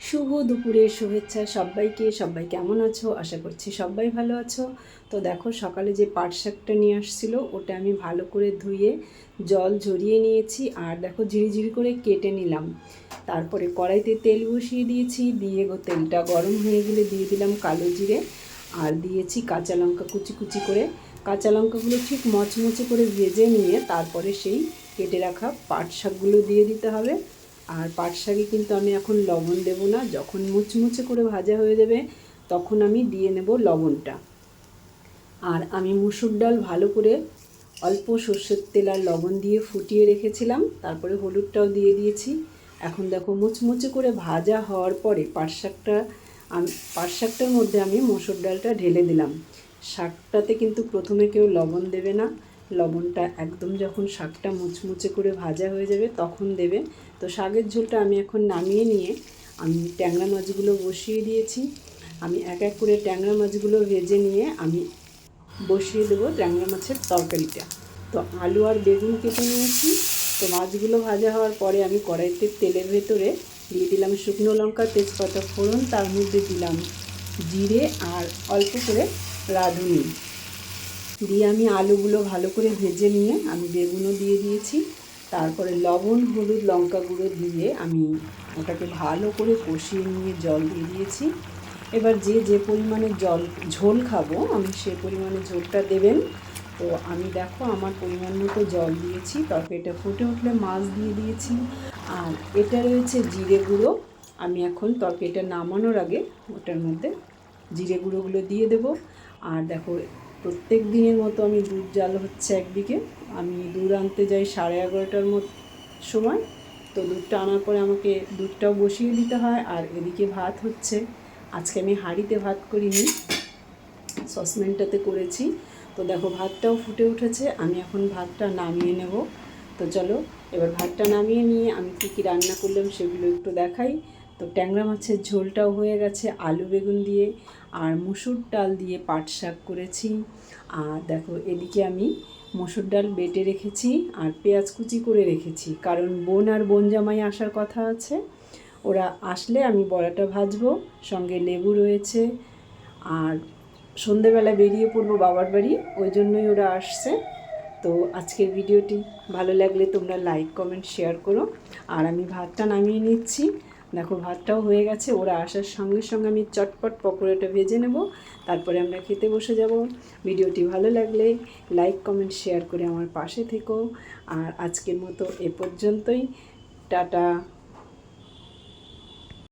শুভ দুপুরের শুভেচ্ছা সবাইকে। সবাই কেমন আছো? আশা করছি সবাই ভালো আছো। তো দেখো, সকালে যে পাট শাকটা নিয়ে আসছিল, ওটা আমি ভালো করে ধুয়ে, জল ঝরিয়ে নিয়েছি আর দেখো, ঝিরিঝিরি করে কেটে নিলাম। তারপরে কড়াইতে তেল বসিয়ে দিয়েছি, দিয়ে গো, তেলটা গরম হয়ে গেলে দিয়ে দিলাম কালো জিরে আর দিয়েছি কাঁচা লঙ্কা কুচি কুচি করে। কাঁচা লঙ্কাগুলো ঠিক মচমচে করে ভেজে নিয়ে তারপরে সেই কেটে রাখা পাট শাকগুলো দিয়ে দিতে হবে। আর পাট শাকে কিন্তু আমি এখন লবণ দেবো না। যখন মুচমুচে করে ভাজা হয়ে যাবে, তখন আমি দিয়ে নেব লবণটা। আর আমি মুসুর ডাল ভালো করে অল্প সর্ষের তেল আর লবণ দিয়ে ফুটিয়ে রেখেছিলাম। তারপরে হলুদটাও দিয়ে দিয়েছি। এখন দেখো মুচমুচে করে ভাজা হওয়ার পরে পাট শাকটা আমি, পাট শাকটার মধ্যে আমি মসুর ডালটা ঢেলে দিলাম। শাকটাতে কিন্তু প্রথমে কেউ লবণ দেবে না। লবণটা একদম যখন শাকটা মুচমুচে করে ভাজা হয়ে যাবে তখন দেবে। তো শাকের ঝোলটা আমি এখন নামিয়ে নিয়ে আমি ট্যাংরা মাছগুলো বসিয়ে দিয়েছি। আমি এক এক করে ট্যাংরা মাছগুলো ভেজে নিয়ে আমি বসিয়ে দেবো ট্যাংরা মাছের তরকারিটা। তো আলু আর বেগুন কেটে নিয়েছি। তো মাছগুলো ভাজা হওয়ার পরে আমি কড়াইতে তেলের ভেতরে দিয়ে দিলাম শুকনো লঙ্কা, তেজপাতা, ফোড়ন, তার মধ্যে দিলাম জিরে আর অল্প করে রাঁধুনি। দিয়ে আমি আলুগুলো ভালো করে ভেজে নিয়ে আমি বেগুনও দিয়ে দিয়েছি। তারপরে লবণ, হলুদ, লঙ্কা গুঁড়ো দিয়ে আমি ওটাকে ভালো করে কষিয়ে নিয়ে জল দিয়ে দিয়েছি। এবার যে যে পরিমাণে জল, ঝোল খাব, আমি সে পরিমাণে ঝোলটা দেবেন। তো আমি দেখো আমার পরিমাণ মতো জল দিয়েছি তারপর এটা ফুটে উঠলে মাছ দিয়ে দিয়েছি। আর এটা রয়েছে জিরে গুঁড়ো। আমি এখন তরকারিটা নামানোর আগে ওটার মধ্যে জিরে গুঁড়োগুলো দিয়ে দেবো। আর দেখো প্রত্যেক দিনের মতো আমি দুধ জাল হচ্ছে একদিকে। আমি দুধ আনতে যাই সাড়ে এগারোটার মতো সময়। তো দুধটা আনার পরে আমাকে দুধটাও বসিয়ে দিতে হয় আর এদিকে ভাত হচ্ছে। আজকে আমি হাঁড়িতে ভাত করিনি সসপ্যানটাতে করেছি। তো দেখো ভাতটাও ফুটে উঠেছে, আমি এখন ভাতটা নামিয়ে নেব। তো চলো, এবার ভাতটা নামিয়ে নিয়ে আমি কী কী রান্না করলাম সেগুলো একটু দেখাই। তো ট্যাংরা মাছের ঝোলটাও হয়ে গেছে, আলু বেগুন দিয়ে আর মুসুর ডাল দিয়ে পাট শাক করেছি। আর দেখো, এদিকে আমি মসুর ডাল বেটে রেখেছি আর পেঁয়াজ কুচি করে রেখেছি। কারণ বোন আর বোন জামাই আসার কথা আছে। ওরা আসলে আমি বড়াটা ভাজবো, সঙ্গে লেবু রয়েছে। আর সন্ধেবেলা বেরিয়ে পড়ব বাবার বাড়ি, ওই জন্যই ওরা আসছে। তো আজকের ভিডিওটি ভালো লাগলে তোমরা লাইক, কমেন্ট, শেয়ার করো। আর আমি ভাতটা নামিয়ে নিচ্ছি। দেখো, ভাতটাও হয়ে গেছে। ওরা আসার সঙ্গে সঙ্গে আমি চটপট পকোড়াটা ভেজে নেব। তারপরে আমরা খেতে বসে যাব। ভিডিওটি ভালো লাগলে লাইক কমেন্ট শেয়ার করে আমার পাশে থেকো। আর আজকের মতো এ পর্যন্তই। টাটা।